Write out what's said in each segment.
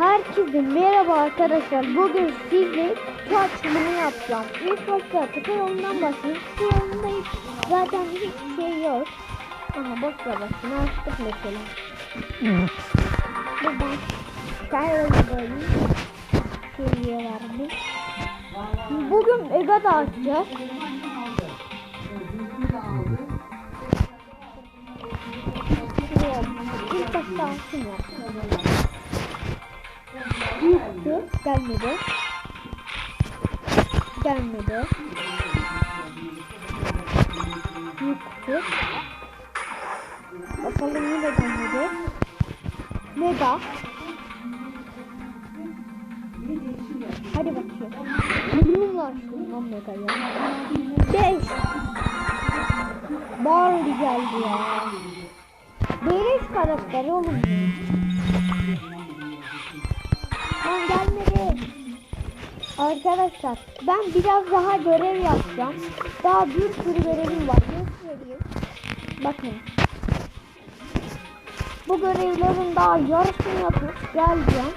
Herkese merhaba arkadaşlar. Bugün sizle kutu açılımını yapacağım. İlk başta kutu yolundan başlayayım. Kutu yolunda hiç, zaten hiçbir şey yok. Ama boş ver başını açtık mesela. Buradan böyle seviyelerimiz. Bugün Ega da açacağız. İlk başta açayım ya. Büyüktü. Gelmedi. Gelmedi. Büyüktü. Bakalım yine gelmedi. Mega. Hadi bakayım. Bunlar şundan mega ya. Beş. Barbie geldi ya. Beleş karakteri oğlum ya. Arkadaşlar ben biraz daha görev yapacağım. Daha bir sürü görevim var. Bakın. Bu görevlerin daha yarısını yapıp geleceğim.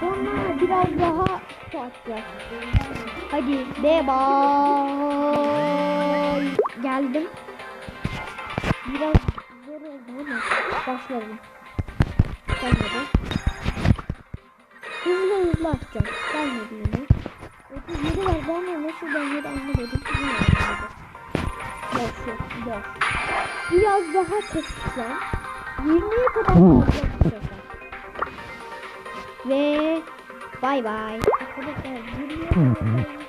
Sonra biraz daha tutacağız. Hadi de bay. Geldim. Biraz zor oldu ama başlayalım. Gelmedi. Hızlı atacağım. Gelmedi yine. 37 verdi ama nasıl gelmedi anlamadım. Yine gelmedi. Boş yok. Boş. Biraz daha kısacağım. 20'ye kadar sefer. Ve bay bay. Arkadaşlar 20'ye kadar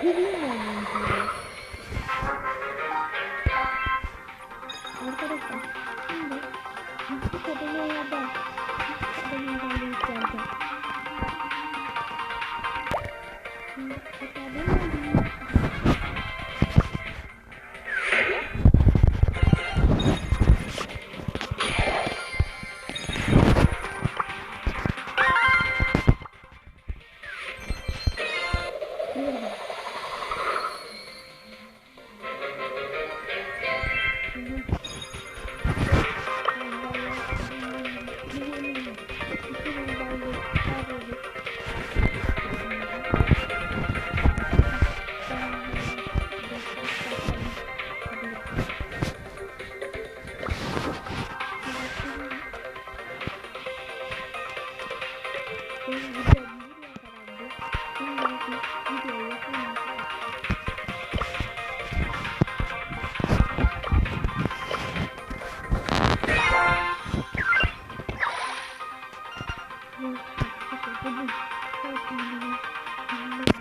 Pirin oynuyor. Arkadaşlar şimdi bu kadınlara da kadınlara da geldi. Bugün. Bugün. Bugün.